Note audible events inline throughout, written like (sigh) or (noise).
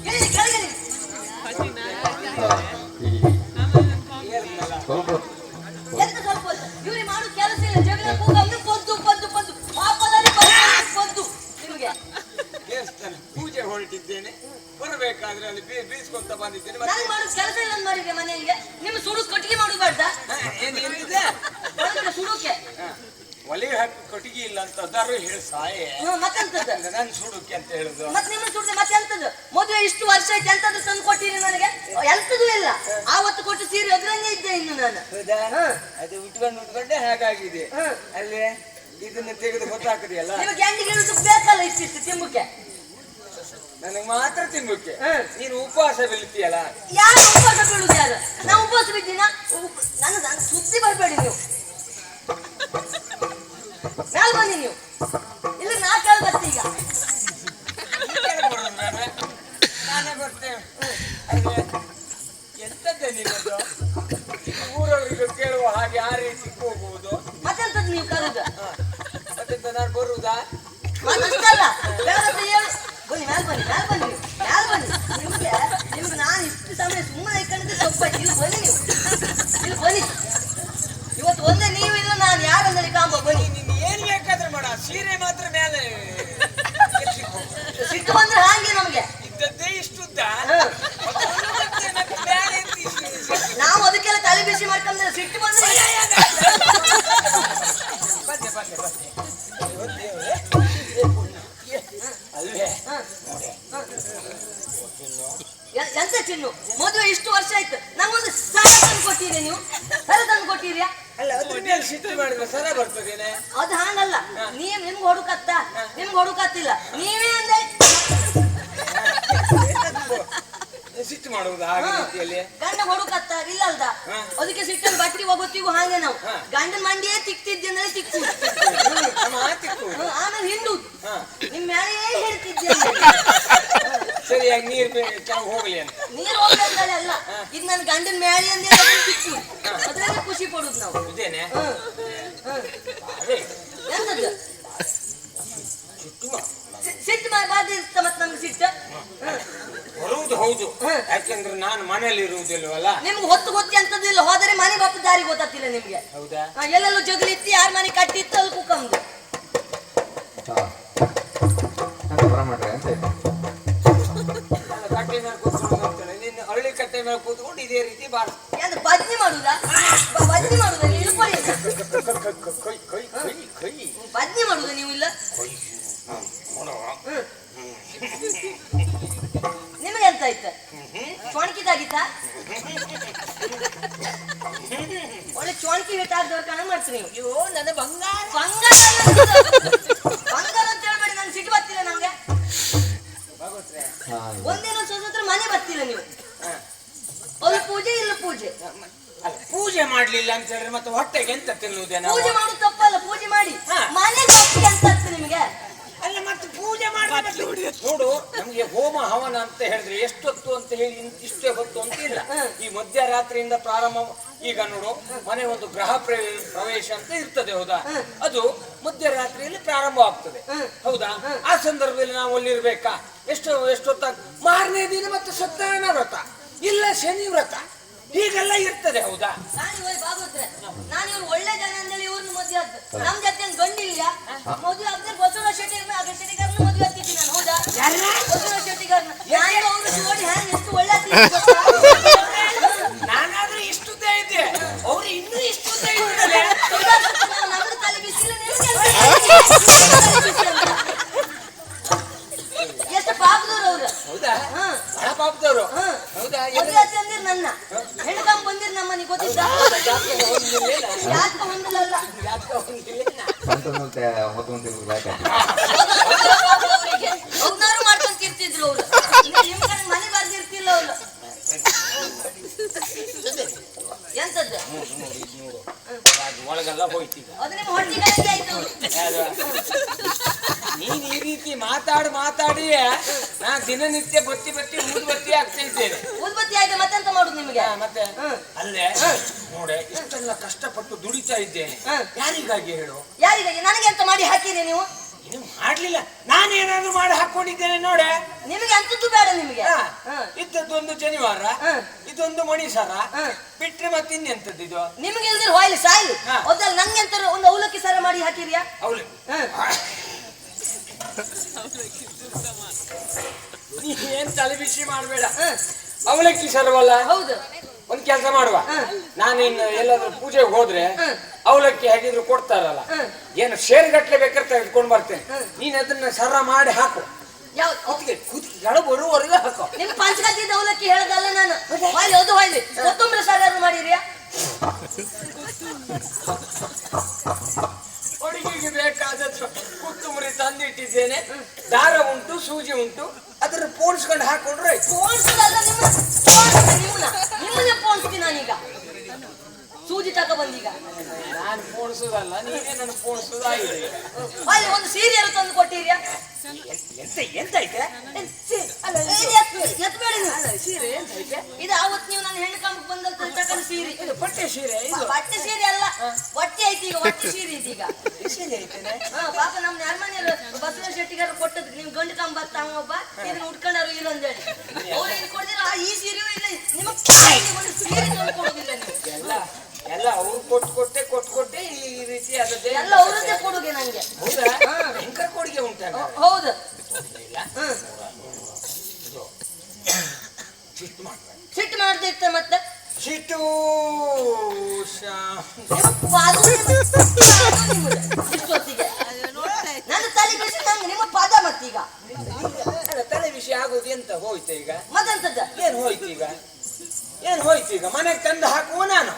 ನಿಮ್ಗೆ? ಹಾಕಿ ಕಟ್ಟಿಗೆ ಇಲ್ಲ ಅಂತ ಅದಾರು ಹೇಳಿ ಸಾಯೇ. ಹ್ಮ್, ಮತ್ತೆಂತದ್ದು? ನನ್ ಸುಡುಕ್ಕೆ ಅಂತ ಹೇಳುದು. ಮತ್ ನಿಮ್ಮ ಸುಡ್ದೆ ಮತ್ತೆ ಎಂತದ್ದು ಮದುವೆ ಇಷ್ಟು ವರ್ಷ ಆಯ್ತು ಎಂತದ್ದು ತಂದು ಕೊಟ್ಟಿರಿ ನನಗೆ? ಎಂತದೂ ಇಲ್ಲ. ಆವತ್ತು ಕೊಟ್ಟು ಸೀರೆ ಅದ್ರಂಗೆ ಇದ್ದೆ ಇನ್ನು ನಾನು. ಹೌದಾ. ಅದು ಉಟ್ಕೊಂಡು ಉಟ್ಕೊಂಡೆ ಹಾಗಾಗಿದೆ. ಅಲ್ಲಿ ಇದನ್ನ ತೆಗೆದು ಹೊತ್ತಾಕದಿಯಲ್ಲ ನಿಮಗೆ ಇರುದು ಬೇಕಲ್ಲ ಇಷ್ಟಿಷ್ಟು ತಿಂಬುಕ್ಕೆ? ನನಗೆ ಮಾತ್ರ ತಿನ್ಬೇಕೆ. ನೀನು ಉಪವಾಸ ಬೀಳ್ತೀಯಲ್ಲ? ಯಾರು ಉಪವಾಸ ಬೀಳುದು ಯಾರು? ನಾ ಉಪವಾಸ ಬಿದ್ದೀನ? ನಾನು ನನ್ನ ಸುದ್ದಿ ಬರಬೇಡಿ ನೀವು. ಸುಮ್ಮನೆ ಸ್ವಲ್ಪ ಇಲ್ಲಿ ಬನ್ನಿ ನೀವು. ಇಲ್ಲಿ ಬನ್ನಿ. ಇವತ್ತು ಒಂದೇ ನೀವು ಇಲ್ಲ ನಾನು ಯಾರಂದ್ರೆ ಕಾಂಬ ಬನ್ನಿ? ನೀನು ಏನು ಬೇಕಾದ್ರೆ ಮಾಡ. ಸೀರೆ ಮಾತ್ರ ಮೇಲೆ. ನಿಮ್ಗೆ ಹೊಡುಕತ್ತಿಲ್ಲ ನೀವೇ ಅಂದ್ರೆ ಸಿಟ್ಟು ಮಾಡುವುದು ಹಾಗೆ. ರೀತಿಯಲ್ಲಿ? ಗಂಡ ಹೊಡುಕತ್ತ ಇಲ್ಲ ಅಲ್ದ? ಅದಕ್ಕೆ ಸಿಟ್ಟಲ್ಲಿ ಬಟ್ಟಿ ಹೋಗೋತ್ತಿಗೂ ಹಾಗೆ ನಾವು. ಗಂಡನ ಮಂಡಿಯೇ ತಿಕ್ತಿದ್ದೆ ಅಂದ್ರೆ ತಿಕ್ಕು ಆಮೇಲೆ ಹಿಂಡು. ನಿಮ್ ಮೇಲೆ ಹೇಳ್ತಿದ್ದೆ (laughs) ಸರಿಯಾಗಿ ನೀರು ಹೋಗ್ಲಿ ಅಂತ. ನೀರು ಹೋಗ್ಬೇಕಲ್ಲ ಅಲ್ಲ. ಇದು ನನ್ನ ಗಂಡನ ಮ್ಯಾಲೆ ಅಂದ್ರೆ ತಿಕ್ಕು ಅದ್ರಲ್ಲಿ ಖುಷಿ ಪಡುದು ನಾವು. ಇದೇನೆ ಹ್ಮ್. ಹ್ಮ್. ಅದೇ ಎಂತದ್ದು ಸಿಟ್ಟು ಮಾ- ಸಿ- ಸಿಟ್ಟು ಮಾಡಿ ಬಾದಿರ್ತ ಮತ್ತೆ ನಮ್ಗೆ ಸಿಟ್ಟು ಹ್ಮ್. ಬರುವುದು ಹೌದು ಹ್ಮ್. ಯಾಕೆಂದ್ರೆ ನಾನು ಮನೆಯಲ್ಲಿ ಇರುವುದಿಲ್ಲವಲ್ಲ? ನಿಮ್ಗೆ ಹೊತ್ತು ಗೊತ್ತಿ ಅಂತದಿಲ್ಲ ಹೋದರೆ ಮನೆ ಬರ್ತದೆ ದಾರಿ ಗೊತ್ತಾಗ್ತಿಲ್ಲ ನಿಮ್ಗೆ. ಹೌದಾ? ಹಾ, ಎಲ್ಲೆಲ್ಲೂ ಜಗಲಿತ್ತಿ ಯಾರ ಮನೆ ಕಟ್ಟಿತ್ತು ಅಲ್ಲಿ ಅಂತ ನಾನು ಕಟ್ಟೆ ಮೇಲೆ ಕೂತ್ಕೊಂಡು ಹೋಗ್ತೇನೆ ನಿನ್ನ ಹಳ್ಳಿ ಕಟ್ಟೆ ಮೇಲೆ ಕೂತ್ಕೊಂಡು ಇದೇ ರೀತಿ ಬಾರ ಏನು ಬದ್ನಿ ಮಾಡುದ? ಬದ್ನಿ ಮಾಡುದ? ನೀವು ಇಳ್ಕೊಳ್ಳಿ ಕೈ ಕೈ ಕೈ ಕೈ ಬದ್ನಿ ಮಾಡುದ ನೀವು ಇಲ್ಲ? ನಿಮಗೆ ಎಂತ ಆಯ್ತು? ಚೊಣಕಿದಾಗಿತ್ತ ಒಳ್ಳೆ ಚೋಣಕಿ ಹಿಟ್ಟಾಗ್ದವ್ರ ಕಣ ಮಾಡ್ತೀರಿ ನೀವು. ಅಯ್ಯೋ ನನ್ನ ಬಂಗಾರ. ಬಂಗಾರ. ಬಂಗಾರ ಅಂತ ಹೇಳ್ಬೇಡಿ ನನ್ ಸಿಟ್ಟು ಬರ್ತಿಲ್ಲ ಹಾ ಒಂದಿನ ಸ್ವತಂತ್ರ ಮನೆ ಬರ್ತಿಲ್ಲ ನೀವು. ಒಂದು ಪೂಜೆ ಇಲ್ಲ ಪೂಜೆ. ಪೂಜೆ ಮಾಡ್ಲಿಲ್ಲ ಅಂತ ಹೇಳಿದ್ರೆ ಮತ್ತೆ ಹೊಟ್ಟೆಗೆ ಎಂತ ತಿನ್ನುವುದೇನೋ ಪೂಜೆ ಮಾಡುದು ತಪ್ಪಲ್ಲ ಪೂಜೆ ಮಾಡಿ. ಮನೆ ಅಂತ ನಿಮ್ಗೆ ನಿಮಗೆ ಅಲ್ಲ ಮತ್ತೆ ಪೂಜೆ ಮಾಡಿ ನೋಡು. ನಮ್ಗೆ ಹೋಮ ಹವನ ಅಂತ ಹೇಳಿದ್ರೆ ಎಷ್ಟೊತ್ತು ಅಂತ ಹೇಳಿ ಇಷ್ಟೇ ಹೊತ್ತು ಅಂತ ಇಲ್ಲ. ಈ ಮಧ್ಯರಾತ್ರಿಯಿಂದ ಪ್ರಾರಂಭ ಈಗ ನೋಡು ಮನೆ ಒಂದು ಗ್ರಹ ಪ್ರವೇ- ಪ್ರವೇಶ ಅಂತ ಇರ್ತದೆ ಹೌದಾ? ಅದು ಮಧ್ಯರಾತ್ರಿಯಲ್ಲಿ ಪ್ರಾರಂಭ ಆಗ್ತದೆ. ಹೌದಾ? ಆ ಸಂದರ್ಭದಲ್ಲಿ ನಾವು ಅಲ್ಲಿರ್ಬೇಕಾ? ಎಷ್ಟು ಎಷ್ಟೊತ್ತ ಮಾರನೇ ದಿನ ಮತ್ತೆ ಸತ್ಯನಾರಾಯಣ ವ್ರತ. ಇಲ್ಲ ಶನಿ ವ್ರತ. ಹೀಗೆಲ್ಲ ಇರ್ತದೆ ಹೌದಾ? ನಾನು ಇವಾಗ ಭಾಗವತ್ರೆ ನಾನು ಇವ್ರು ಒಳ್ಳೆ ಜನ ಅಂದೇಳಿ ಇವ್ರನ್ನ ಮದುವೆ ಆದ್ದು ನಮ್ ಜೊತೆ ಗಂಡಿಲ್ಲ ಮದುವೆ ಆಗದೆ ಬಸವ ಶೆಟ್ಟಿ ಶೆಟ್ಟಿಗಾರನ ಮದುವೆ ನಾನಾದ್ರೂ ಇಷ್ಟು ಇದ್ದೆ. ಅವ್ರು ಇನ್ನೂ ಇಷ್ಟು ಎಷ್ಟು ಪಾಪದವ್ರು ಅವ್ರು? ಹೌದಾ? ಬಹಳ ಪಾಪದವ್ರು. ಹೌದಾ? ಅಂದ್ರೆ ನನ್ನ. ಹೆಣ್ಕಂಬ ಬಂದಿರ್ ನಮ್ಮ ನೀ ಹೊತ್ತು ಬರ್ದಿರ್ತಿಲ್ಲ ಅವ್ರು ಎಂತದ್ದು ಅದು ಒಳಗೆಲ್ಲ ಹೋಯ್ತೀಗ ಅದು ನಿಮ್ಮ ಹೊಟ್ಟಿಗೆ ಆಯ್ತು. ಯಾರು? ನೀನ್ ಈ ರೀತಿ ಮಾತಾಡಿ ಮಾತಾಡಿ ನಾ ದಿನನಿತ್ಯ ಬತ್ತಿ ಬತ್ತಿ ಊದ್ ಬತ್ತಿ ಆಗ್ತಾ ಇದ್ದೇನೆ. ಆಯ್ತು ಮತ್ತೆಂತ ಮಾಡುದು ನಿಮಗೆ? ಮತ್ತೆ? ಹ್ಮ್. ಅಲ್ಲೇ ನೋಡೆ ಇಷ್ಟೆಲ್ಲ ಕಷ್ಟಪಟ್ಟು ದುಡಿತಾ ಇದ್ದೇನೆ. ಹ್ಮ್. ಯಾರಿಗಾಗಿ ಹೇಳು? ಯಾರಿಗಾಗಿ? ನನಗೆ ಎಂತ ಮಾಡಿ ಹಾಕಿದೆ ನೀವು? ಇನ್ನು ಮಾಡ್ಲಿಲ್ಲ. ನಾನು ನಾನೇನಾದ್ರೂ ಮಾಡಿ ಹಾಕೊಂಡಿದ್ದೇನೆ ನೋಡೆ. ನಿಮಗೆ ಅಂತದ್ದು ಬೇಡ ನಿಮಗೆ. ಇದ್ದದ್ದೊಂದು ಶನಿವಾರ ಇದೊಂದು ಮಣಿಸರ ಸರ ಬಿಟ್ರೆ ಮತ್ತೆ ಇನ್ನೆಂತದ್ದು ಇದು? ನಿಮಗೆ ಇಲ್ದಿರ ಹೋಯ್ಲಿ ಸಾಯ್ಲಿ. ಅದಲ್ಲ ನಂಗೆ ಅಂತ ಒಂದು ಅವಲಕ್ಕಿ ಸರ ಮಾಡಿ ಹಾಕಿರಿಯಾ ಅವಲಕ್ಕಿ. ನೀ ಏನ್ ತಲೆ ಬಿಸಿ ಮಾಡಬೇಡ. ಅವಲಕ್ಕಿ ಸರ್ವಲ್ಲ? ಹೌದು. ಒಂದ್ ಕೆಲಸ ಮಾಡುವ. ನಾನು ಇನ್ನು ಎಲ್ಲಾದ್ರೂ ಪೂಜೆಗೆ ಹೋದ್ರೆ ಅವಲಕ್ಕಿ ಹಾಕಿದ್ರು ಕೊಡ್ತಾರಲ್ಲ. ಏನು ಶೇರ್ ಗಟ್ಲೆ ಬೇಕಾದ್ರೆ ತೆಗೆದುಕೊಂಡು ಬರ್ತೇನೆ. ನೀನ್ ಅದನ್ನ ಸರ ಮಾಡಿ ಹಾಕು. ಕುತ್ತಿಗೆ ಬರುವವರೆಗೆ ಹಾಕು. ನಿಮ್ ಪಂಚಗದ್ದಿದ್ದ ಅವಲಕ್ಕಿ ಹೇಳದಲ್ಲ ನಾನು. ಹೊಯ್ಲಿ ಅದು ಹೊಯ್ಲಿ ಕೊತ್ತಂಬರಿ ಸಾರು ಮಾಡಿರಿಯಾ ಅಡಿಗೆಗೆ ಬೇಕಾದದ್ದು ಕೊತ್ತಂಬರಿ ತಂದಿಟ್ಟಿದ್ದೇನೆ. ದಾರ ಉಂಟು ಸೂಜಿ ಉಂಟು. ಅದನ್ನ ಪೋಣಿಸ್ಕೊಂಡು ಹಾಕೊಂಡ್ರೆ ಆಯ್ತು. ನಿಮ್ಮ ಪೋಣಿಸ್ತೀನಿ ನಿಮ್ಮನ್ನ ನಿಮ್ಮನ್ನೇ ಪೋಣಿಸ್ತೀನಿ ನಾನೀಗ ಸೂಜಿ ತಕ ಬಂದೀಗ. ನಾನು ಪೋಣಿಸೋದಲ್ಲ ನೀನೇ ನನ್ನ ಪೋಣಿಸೋದಾಗಿದೆ. ಅಲ್ಲಿ ಒಂದು ಸೀರಿಯಲ್ ತಂದು ಕೊಟ್ಟಿದ್ಯಾ? ಎಂತ ಎಂತ ಐತೆ? ನೀವು. ಸೀರೆ ಎಂತ ಐತೆ? ಇದು ಅವತ್ತು ನೀವು ನನ್ನ ಹೆಣ್ಣು ಕಂಬಕ್ಕೆ ಬಂದಂತ ತಕೊಂಡ ಸೀರೆ. ಇದು ಬಟ್ಟೆ ಸೀರೆ ಇದು? ಬಟ್ಟೆ ಸೀರೆ ಅಲ್ಲ ಹೊಟ್ಟೆ ಐತಿ ಈಗ ಹೊಟ್ಟೆ ಸೀರೆ ಐತಿ ಈಗ. ಸೀರೆ ಐತೆ ಹಾ ಪಾಪ ನಮ್ಮ ನೆರಮನೆಯವರು ಬಸವ ಶೆಟ್ಟಿಗಾರ ಕೊಟ್ಟದ್ ನಿಮ್ ಗಂಡು ಕಂಬ ಬರ್ತ ಒಬ್ಬ ಇದನ್ನ ಉಟ್ಕೊಂಡಾರು ಇಲ್ಲ ಅಂದೇಳಿ ಅವ್ರು ಏನು ಕೊಡ್ದಿರ ಈ ಸೀರೆಯೂ ಇಲ್ಲ ನಿಮಗೆ ಸೀರೆ ತಂದು ನಾನು.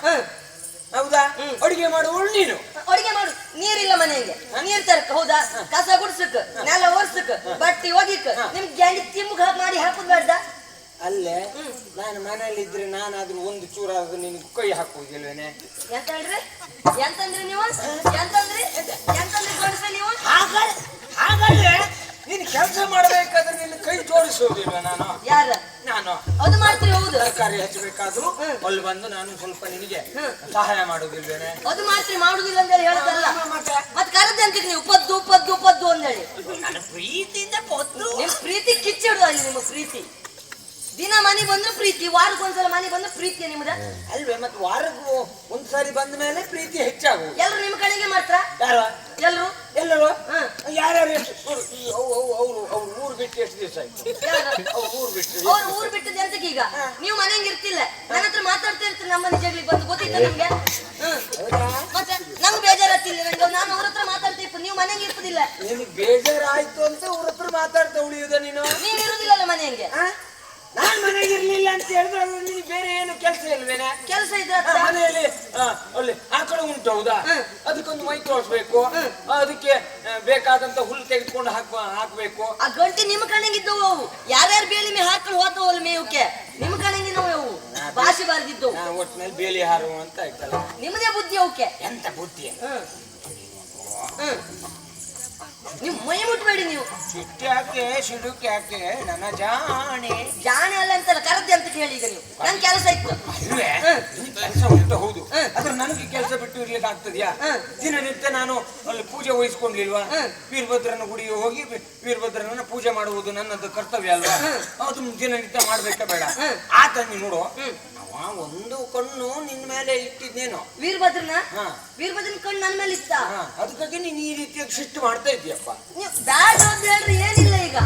ಹೌದಾ. ಅಡಿಗೆ ಮಾಡುವಳು ನೀನು. ಅಡಿಗೆ ಮಾಡು. ನೀರಿಲ್ಲ ಮನೆಗೆ. ನೀರ್ ತರಕ ಹೌದಾ? ಕಸ ಗುಡ್ಸಕ್ ನೆಲ ಒರ್ಸಕ್ ಬಟ್ಟಿ ಒಗಿಕ್. ನಿಮ್ ಗ್ಯಾಂಡಿ ತಿಮ್ಮಗ್ ಮಾಡಿ ಹಾಕುದ್ ಬೇಡ ಅಲ್ಲೇ ನಾನು ಮನೆಯಲ್ಲಿ ಇದ್ರೆ ನಾನಾದ್ರೂ ಒಂದು ಚೂರಾದ್ರೂ ನಿನ್ಗೆ ಕೈ ಹಾಕುವುದಿಲ್ವೇನೆ ಎಂತ ಎಂತಂದ್ರೆ ಎಂತಂದ್ರಿ ನೀವು? ಎಂತಂದ್ರೆ? ಎಂತಂದ್ರೆ ಗಂಡಸ ನೀವು? ಹಾಗಾದ್ರೆ ನೀನ್ ನೀನು ಕೆಲಸ ಮಾಡ್ಬೇಕಾದ್ರೆ ನಿನ್ನ ಕೈ ತೋರಿಸೋದಿಲ್ವ ನಾನು? ಯಾರ? ನಾನು. ಅದು ತರಕಾರಿ ಹಚ್ಚಬೇಕಾದ್ರೂ ಅಲ್ಲಿ ಬಂದು ನಾನು ಸ್ವಲ್ಪ ನಿನಗೆ ಸಹಾಯ ಮಾಡುದಿಲ್ವೇನೆ ಅದು ಮಾತ್ರ ಮಾಡುದಿಲ್ಲ ಅಂತ ಹೇಳಿ ಹೇಳದಲ್ಲ. ಮತ್ತೆ? ಮತ್ ಕರೆದ್ ಅಂತ ನೀವು ಪದ್ದು ಪದ್ದು ಪದ್ದು ಅಂದೇಳಿ ನನ್ನ ಪ್ರೀತಿಯಿಂದ ಪದ್ದು ನಿಮ್ ಪ್ರೀತಿ ಕಿಚ್ಚಿಡುವ ಅಲ್ಲಿ ನಿಮ್ಮ ಪ್ರೀತಿ. ದಿನ ಮನೆ ಬಂದ್ರು ಪ್ರೀತಿ ವಾರಕ್ಕೊಂದ್ಸಲ ಮನೆ ಬಂದ್ರೆ ಪ್ರೀತಿ ನಿಮ್ದ? ಅಲ್ವೇ ಮತ್ತೆ ವಾರಕ್ಕೂ ಒಂದ್ಸಾರಿ ಬಂದ ಮೇಲೆ ಪ್ರೀತಿ ಹೆಚ್ಚಾಗುವ ಎಲ್ರು ನಿಮ್ ಕಡೆಗೆ ಮಾತ್ರ? ಮಾತಾಡ್ತಾ ಉಳಿಯುದ ನೀನು? ಇರುದಿಲ್ಲಲ್ಲ ಆ? ನಾನ್ ಮನೆಗೆ ಇರ್ಲಿಲ್ಲ ಅಂತ ಹೇಳಿದ್ರೆ ನಿನಗೆ ಬೇರೆ ಏನು ಕೆಲಸ ಇಲ್ವೇನೆ? ಕೆಲಸ ಇದೆ ಮನೆಯಲ್ಲಿ ಆ, ಅಲ್ಲಿ ಆಕಳ ಉಂಟು ಹೌದಾ. ಅದಕ್ಕೊಂದು ಮೈ ತೋರಿಸ್ಬೇಕು. ಅದಕ್ಕೆ ಬೇಕಾದಂತ ಹುಲ್ಲು ತೆಗೆದುಕೊಂಡು ಹಾಕ್ ಹಾಕ್ಬೇಕು. ಆ ಗಂಟಿ ನಿಮ್ ಕಣ್ಣಿಗೆ ಇದ್ದವು ಅವು. ಯಾರ್ಯಾರು ಬೇಲಿ ಮೇ ಹಾಕೊಂಡು ಹೋದವಲ್ಲ ಮೇವಕ್ಕೆ ನಿಮ್ ಕಣ್ಣಿಗೆ ನಾವು ಅವು. ಭಾಷೆ ಬಾರ್ದಿದ್ದವು ನಾನು ಒಟ್ಟಿನಲ್ಲಿ ಬೇಲಿ ಹಾರು ಅಂತ ಆಯ್ತಲ್ಲ. ನಿಮ್ಮದೇ ಬುದ್ಧಿ ಅವಕ್ಕೆ? ಎಂತ ಬುದ್ಧಿ? ಹ್ಮ್. ಹ್ಮ್. ನೀವು ಮೈ ಮುಟ್ಬೇಡಿ ನೀವು. ಸಿಟ್ಟು ಸಿಡುಕ್ ಯಾಕೆ ನನ್ನ ಜಾಣೆ. ಜಾಣೆ ಅಲ್ಲ ಅಂತಲ್ಲ ಕರದ್ದೆ ಅಂತ ಕೇಳಿ ಈಗ ನೀವು. ನನ್ ಕೆಲಸ ಇತ್ತು. ಅಲ್ವೇ. ಕೆಲಸ ಉಂಟು ಹೌದು. ಆದ್ರೆ ನನಗೆ ಕೆಲಸ ಬಿಟ್ಟು ಇರ್ಲಿಕ್ಕೆ ಆಗ್ತದ್ಯಾ. ದಿನನಿತ್ಯ ನಾನು ಅಲ್ಲಿ ಪೂಜೆ ವಹಿಸ್ಕೊಂಡ್ಲಿಲ್ವಾ ಹ್ಮ್. ವೀರಭದ್ರನ ಗುಡಿಗೆ ಹೋಗಿ ವೀರಭದ್ರನ ಪೂಜೆ ಮಾಡುವುದು ನನ್ನದು ಕರ್ತವ್ಯ ಅಲ್ವಾ? ಅದು ದಿನನಿತ್ಯ ಮಾಡ್ಬೇಕಾ ಬೇಡ. ಆತ ನೀವು ನೋಡು. ಒಂದು ಕಣ್ಣು ನಿನ್ ಮೇಲೆ ಇಟ್ಟಿದ್ದೇನೋ. ವೀರಭದ್ರನ. ವೀರಭದ್ರನ ಕಣ್ಣು ನನ್ನ ಮೇಲೆ ಇತ್ತ? ಅದಕ್ಕಾಗಿ ನೀನ್ ಈ ರೀತಿಯಾಗಿ ಸಿಟ್ಟು ಮಾಡ್ತಾ ಇದ್ದೀಯಪ್ಪ ನೀವು ಬ್ಯಾಡ ಅಂತ ಹೇಳ್ರಿ ಏನಿಲ್ಲ ಈಗ.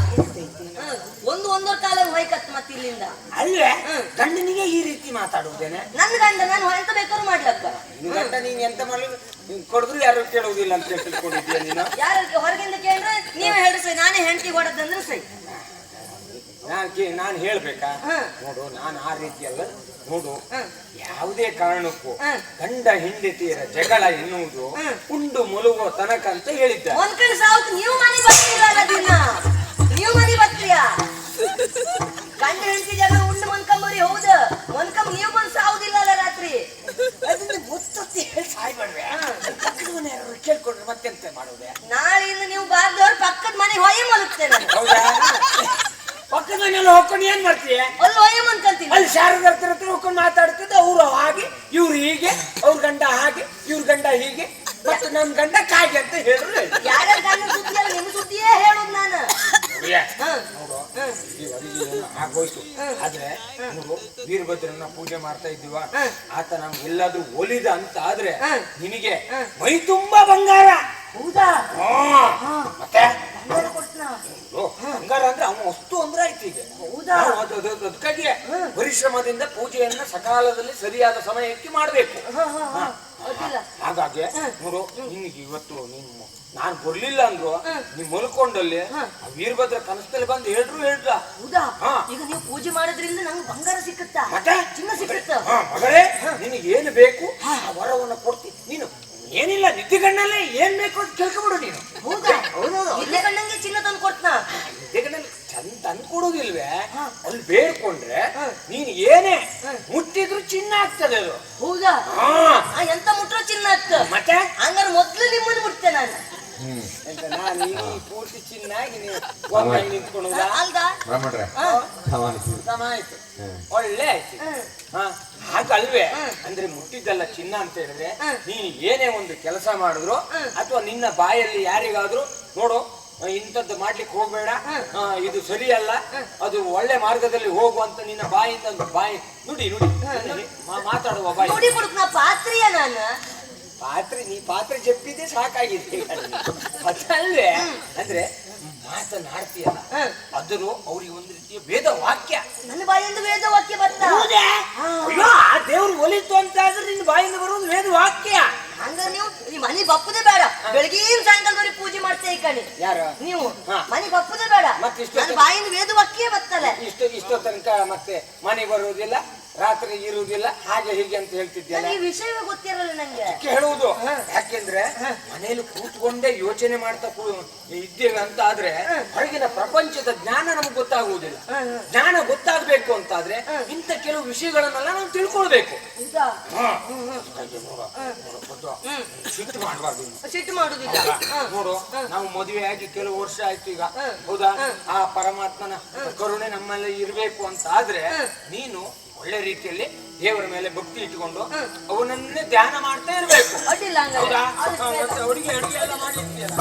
ಹ್ಮ್. ಒಂದು ಒಂದೂವರೆ ಕಾಲ ಹೊಯ್ಕತ್ ಮತ್ತೆ ಇಲ್ಲಿಂದ. ಅಲ್ವೇ ಗಂಡನಿಗೆ ಈ ರೀತಿ ಮಾತಾಡುವುದೇನೆ ನನ್ನ ಗಂಡ ನಾನು ಎಂತ ಬೇಕಾದ್ರೂ ಮಾಡ್ಲಕ್ಕ. ನಿನ್ನ ಗಂಡ ನೀನ್ ಎಂತ ಮಾಡಲು? ಕೊಡಿದ್ರು ಯಾರು ಕೇಳುವುದಿಲ್ಲ ಅಂತ ತಿಳ್ಕೊಂಡಿದ್ದೀಯ ನೀನು? ಯಾರ ಹೊರಗಿಂದ ಕೇಳಿದ್ರೆ ನೀವೇ ಹೇಳ್ರಿ ಸೈ ನಾನೇ ಹೆಂಡತಿ ಹೊಡೆದಂದ್ರೆ ಸೈ. ನಾನು ಕೇ ನಾನು ಹೇಳ್ಬೇಕಾ? ಹ್ಮ್. ನೋಡು ನಾನು ಆ ರೀತಿ ಅಲ್ಲ. ನೋಡು ಯಾವುದೇ ಕಾರಣಕ್ಕೂ. ಗಂಡ ಹೆಂಡತಿಯರ ಜಗಳ ಎನ್ನುವುದು. ಉಂಡು ಮುಳುಗುವ ತನಕ ಅಂತ ಹೇಳಿದ್ದ. ಒಂದ್ ಕಡೆ ಸಾವುಕ್ ನೀವು ಮನೆ ಬರ್ತೀರಲ್ಲ ದಿನ ನೀವು ಮನೆ ಬರ್ತೀಯ? ಗಂಡ ಹೆಂಡತಿ ಜಗಳ ಉಂಡು ಮನ್ಕಂಬರಿ ಹೌದು. ಮನ್ಕಂಬ ನೀವು ಬಂದು ಸಾವುದಿಲ್ಲಲ್ಲ ರಾತ್ರಿ. ಅದನ್ನ ಗೊತ್ತು ಪೂರ್ತಿ ಹೇಳಿ ಸಾಯ್ಬೇಡ್ವೆ. ಪಕ್ಕದ ಮನೆಯವರು ಕೇಳ್ಕೊಂಡ್ರೆ ಮತ್ತೆಂತ ಮಾಡೋದೆ ನಾಳೆಯಿಂದ ನೀವು ಬಾರ್ದವ್ರು ಪಕ್ಕದ ಮನೆ ಹೊಯ್ಯ ಮಲಗ್ತೇನೆ. ಹೌದಾ? ಪಕ್ಕದ ಮನೆಯಲ್ಲ ಹೋಗ್ಕೊಂಡು ಏನ್ ಮಾಡ್ತೀಯ? ಅಲ್ಲಿ ಒಯ್ಯಮ್ ಅನ್ಕೊಂತೀನಿ ಅಲ್ಲಿ ಶಾರದ ಹತ್ರ ಹತ್ರ ಹೋಗ್ಕೊಂಡು ಮಾತಾಡ್ತದ ಅವ್ರು ಹಾಗೆ ಇವ್ರು ಹೀಗೆ ಅವ್ರ ಗಂಡ ಹಾಗೆ ಇವ್ರ ಗಂಡ ಹೀಗೆ ಮತ್ತೆ ನಮ್ ಗಂಡ ಕಾಗೆ ಅಂತ ಹೇಳಿದ್ರು. ಗಂಡ ಸುದ್ದಿ ಅಲ್ಲ ಸುದ್ದಿಯೇ ಹೇಳೋದು ನಾನು. ಆಗೋಯ್ತು ಆದ್ರೆ ನೋಡು ವೀರಭದ್ರನ ಪೂಜೆ ಮಾಡ್ತಾ ಇದ್ದೀವ. ಆತ ನಮ್ಗೆ ಎಲ್ಲಾದ್ರೂ ಒಲಿದ ಅಂತ ಆದ್ರೆ. ನಿನಗೆ ಮೈ ತುಂಬಾ ಬಂಗಾರ. ಹೌದಾ? ಹಾ. ಮತ್ತೆ? ಬಂಗಾರ ಅಂದ್ರೆ ಅವನು ವಸ್ತು ಅಂದ್ರೆ ಆಯ್ತು ಈಗ. ಹೌದಾ? ನಾವು ಅದು- ಅದು- ಅದು- ಅದಕ್ಕಾಗಿ ಪರಿಶ್ರಮದಿಂದ ಪೂಜೆಯನ್ನ ಸಕಾಲದಲ್ಲಿ ಸರಿಯಾದ ಸಮಯಕ್ಕೆ ಮಾಡಬೇಕು. ಹಾಗಾಗಿ ನೋಡು ನಿನ್ಗೆ ಇವತ್ತು ನಿಮ್ಮ ನಾನ್ ಬರ್ಲಿಲ್ಲ ಅಂದ್ರು ನೀ ಮಲ್ಕೊಂಡಲ್ಲಿ ವೀರಭದ್ರ ಕನಸದಲ್ಲಿ ಬಂದು ಹೇಳ್ರು ಹೇಳ್ರ ಹೌದಾ. ಈಗ ನೀವು ಪೂಜೆ ಮಾಡೋದ್ರಿಂದ ನಂಗೆ ಬಂಗಾರ ಸಿಕ್ಕುತ್ತಾ? ಮತ್ತೆ? ಚಿನ್ನ ಸಿಕ್ಕುತ್ತಾ? ಮಗಳೇ ನಿನಗೆ ಏನು ಬೇಕು ಆ ವರವನ್ನು ಕೊಡ್ತೀನಿ. ನೀನು ಏನಿಲ್ಲ ನಿದ್ದೆಗಣ್ಣಲ್ಲೇ ಏನ್ ಬೇಕು ಅಂತ ಕೇಳ್ಕೊಬಿಡು ನೀನು. ಹೌದಾ? ಹೌದೌದು. ಇಲ್ಲೇ ಕಣ್ಣಂಗೆ ಚಿನ್ನ ತಂದು ಕೊಡ್ತನಾ ನಿದ್ದೆಗಣ್ಣಲ್ಲಿ ಚಂದ ತಂದು ಕೊಡೋದಿಲ್ವೇ? ಅಲ್ಲಿ ಬೇಡ್ಕೊಂಡ್ರೆ ನೀನ್ ಏನೇ ಮುಟ್ಟಿದ್ರು ಚಿನ್ನ ಆಗ್ತದೆ ಅದು. ಹೌದಾ? ಹಾ. ಆ, ಎಂತ ಮುಟ್ಟರು ಚಿನ್ನ ಆಗ್ತದೆ. ಮತ್ತೆ? ಹಂಗಾರೆ ಮೊದ್ಲು ನಿಮ್ಮನ್ನು ಮುಟ್ತೆ ನಾನು. ನಾನು ಪೂರ್ತಿ ನೀವು ಬ್ರಾಹ್ಮಣ್ರೆ ಸಮ ಆಯ್ತು. ಒಳ್ಳೆ ಆಯ್ತು. ಹಾ. ಹಾಗಲ್ವೇ? ಅಂದ್ರೆ ಮುಟ್ಟಿದ್ದಲ್ಲ ಚಿನ್ನ ಅಂತ ಹೇಳಿದ್ರೆ ನೀನು ಏನೇ ಒಂದು ಕೆಲಸ ಮಾಡಿದ್ರು ಅಥವಾ ನಿನ್ನ ಬಾಯಲ್ಲಿ ಯಾರಿಗಾದ್ರೂ ನೋಡು ಇಂಥದ್ದು ಮಾಡ್ಲಿಕ್ಕೆ ಹೋಗ್ಬೇಡ. ಆ, ಇದು ಸರಿಯಲ್ಲ. ಅದು ಒಳ್ಳೆ ಮಾರ್ಗದಲ್ಲಿ ಹೋಗು ಅಂತ ನಿನ್ನ ಬಾಯಿಂದ ಒಂದು ಬಾಯಿ ನುಡಿ ನುಡಿ. ಮಾತಾಡುವ ಬಾಯಿ. ಪಾತ್ರೆ ನೀ ಪಾತ್ರೆ ಜಪ್ಪಿದ್ದೆ ಸಾಕಾಗಿದೆ. ಅದಲ್ವೇ? ಅಂದ್ರೆ ಮಾತನಾಡ್ತೀಯಲ್ಲ ಅದರು ಅವ್ರಿಗೆ ಒಂದು ರೀತಿಯ ವೇದ ವಾಕ್ಯ ನನ್ನ ಬಾಯಿಂದ ವೇದ ವಾಕ್ಯ ಬರ್ತದೆ? ಅಯ್ಯೋ ಆ ದೇವ್ರು ಒಲಿತು ಅಂತ ಆದ್ರೆ ನಿನ್ನ ಬಾಯಿಂದ ಬರೋದು ವೇದ ವಾಕ್ಯ ಹಂಗಾರೆ ನೀವು ಈ ಮನೆ ಬಪ್ಪದೇ ಬೇಡ. ಬೆಳಗಿನ ಸಾಯಂಕಾಲದವರೆಗೆ ಪೂಜೆ ಮಾಡ್ತೇ ಕಣಿ ಯಾರು? ನೀವು. ಮನಿ ಬಪ್ಪುದೇ ಬೇಡ. ಮತ್ತೆ ನನ್ನ ಬಾಯಿಂದ ವೇದ ವಾಕ್ಯ ಬರ್ತಲ್ಲ ಇಷ್ಟು ಇಷ್ಟೋ ತನಕ ಮತ್ತೆ ಮನೆಗೆ ಬರುವುದಿಲ್ಲ? ರಾತ್ರಿ ಇರುವುದಿಲ್ಲ ಹಾಗೆ ಹೀಗೆ ಅಂತ ಹೇಳ್ತಿದ್ದೆ ಈ ವಿಷಯವೇ ಗೊತ್ತಿರಲ್ಲ ನಂಗೆ. ಹೇಳುವುದು ಯಾಕೆಂದ್ರೆ ಮನೆಯಲ್ಲಿ ಕೂತ್ಕೊಂಡೇ ಯೋಚನೆ ಮಾಡ್ತಾ ಇದ್ದೇವೆ ಅಂತ ಆದ್ರೆ ಹೊರಗಿನ ಪ್ರಪಂಚದ ಜ್ಞಾನ ನಮ್ಗೆ ಗೊತ್ತಾಗುವುದಿಲ್ಲ. ಜ್ಞಾನ ಗೊತ್ತಾಗ್ಬೇಕು ಅಂತಾದ್ರೆ ಇಂಥ ಕೆಲವು ವಿಷಯಗಳನ್ನೆಲ್ಲ ನಾವು ತಿಳ್ಕೊಳ್ಬೇಕು. ಸಿಟ್ಟು ಮಾಡಬಾರ್ದು. ಸಿಟ್ಟು ಮಾಡುದಿಲ್ಲ? ನೋಡು ನಾವು ಮದುವೆ ಆಗಿ ಕೆಲವು ವರ್ಷ ಆಯ್ತು ಈಗ. ಹೌದಾ? ಆ ಪರಮಾತ್ಮನ ಕರುಣೆ ನಮ್ಮಲ್ಲಿ ಇರಬೇಕು ಅಂತ ಆದ್ರೆ ನೀನು ಒಳ್ಳೆ ರೀತಿಯಲ್ಲಿ ದೇವರ ಮೇಲೆ ಭಕ್ತಿ ಇಟ್ಟುಕೊಂಡು ಅವನನ್ನೇ ಧ್ಯಾನ ಮಾಡ್ತಾ ಇರ್ಬೇಕು. ಹೌದಾ? ಅಡುಗೆ ಎಲ್ಲ ಮಾಡಿರ್ತೀಯಲ್ಲ.